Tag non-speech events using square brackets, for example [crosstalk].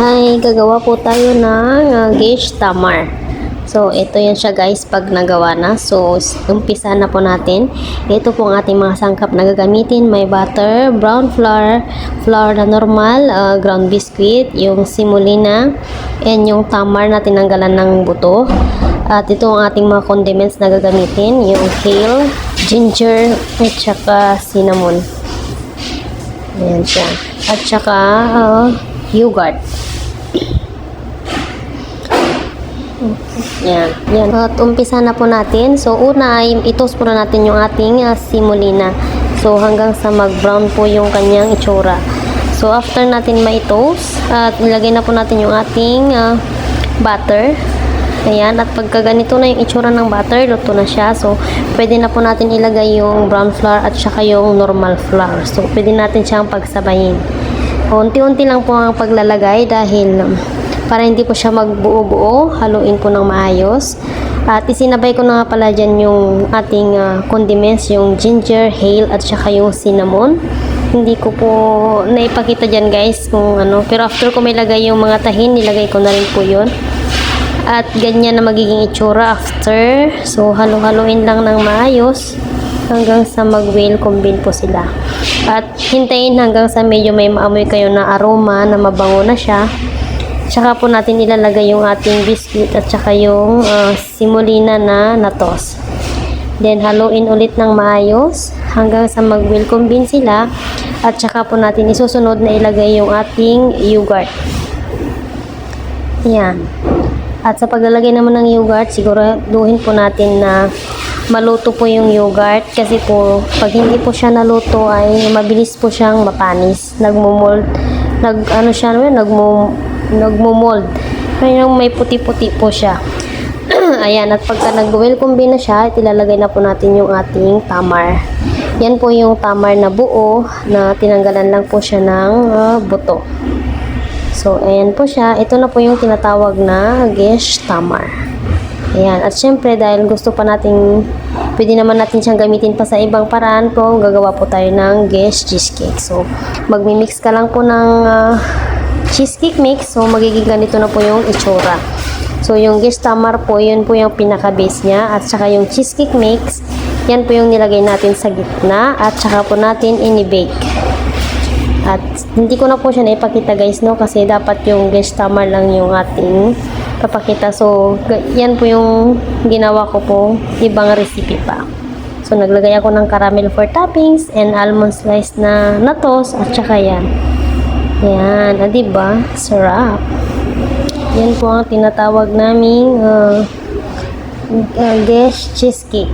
Hi, gagawa po tayo ng uh, gauge tamar. So, ito yan siya guys pag nagawa na. So, umpisa na po natin. Ito po ang ating mga sangkap na gagamitin. May butter, brown flour, flour na normal, uh, ground biscuit, yung simulina, and yung tamar na tinanggalan ng buto. At ito ang ating mga condiments na gagamitin. Yung kale, ginger, at saka cinnamon. Ayan siya. At saka uh, yogurt. Yan. Yan. At umpisa na po natin. So, una ay itos po na natin yung ating uh, simulina. So, hanggang sa mag-brown po yung kanyang itsura. So, after natin maitos, at nilagay na po natin yung ating uh, butter. Ayan, at pagka ganito na yung itsura ng butter, luto na siya. So, pwede na po natin ilagay yung brown flour at saka yung normal flour. So, pwede natin siyang pagsabayin. Unti-unti lang po ang paglalagay dahil um, para hindi po siya magbuo-buo, haluin po ng maayos. At isinabay ko na nga pala dyan yung ating ah, condiments, yung ginger, hale, at saka yung cinnamon. Hindi ko po naipakita dyan guys kung ano. Pero after ko may lagay yung mga tahin, nilagay ko na rin po yun. At ganyan na magiging itsura after. So, halo-haloin lang ng maayos hanggang sa mag-whale combine po sila. At hintayin hanggang sa medyo may maamoy kayo na aroma na mabango na siya. Tsaka po natin ilalagay yung ating biscuit at saka yung ah, simulina na natos. Then, haluin ulit ng maayos hanggang sa mag-whale combine sila. At saka po natin isusunod na ilagay yung ating yogurt. Yan. At sa paglalagay naman ng yogurt, siguraduhin po natin na maluto po yung yogurt kasi po pag hindi po siya naluto ay mabilis po siyang mapanis. Nagmumold, nag ano siya, nagmo, nagmumold. Kaya may puti-puti po siya. [clears throat] Ayan, at pagka nag-welcome na siya, ilalagay na po natin yung ating tamar. Yan po yung tamar na buo na tinanggalan lang po siya ng ah, buto. So, ayan po siya. Ito na po yung tinatawag na gesh tamar. Ayan. At syempre, dahil gusto pa natin, pwede naman natin siyang gamitin pa sa ibang paraan po, gagawa po tayo ng gesh cheesecake. So, magmi-mix ka lang po ng ah, cheesecake mix. So, magiging ganito na po yung itsura. So, yung gesh tamar po, yun po yung pinaka-base niya. At saka yung cheesecake mix, yan po yung nilagay natin sa gitna. At saka po natin ini-bake. At hindi ko na po siya naipakita guys no kasi dapat yung guest tamar lang yung ating papakita. So yan po yung ginawa ko po ibang recipe pa. So naglagay ako ng caramel for toppings and almond slice na natos at saka yan. Yan, ah, diba? Sarap. Yan po ang tinatawag naming uh, uh, guest cheesecake.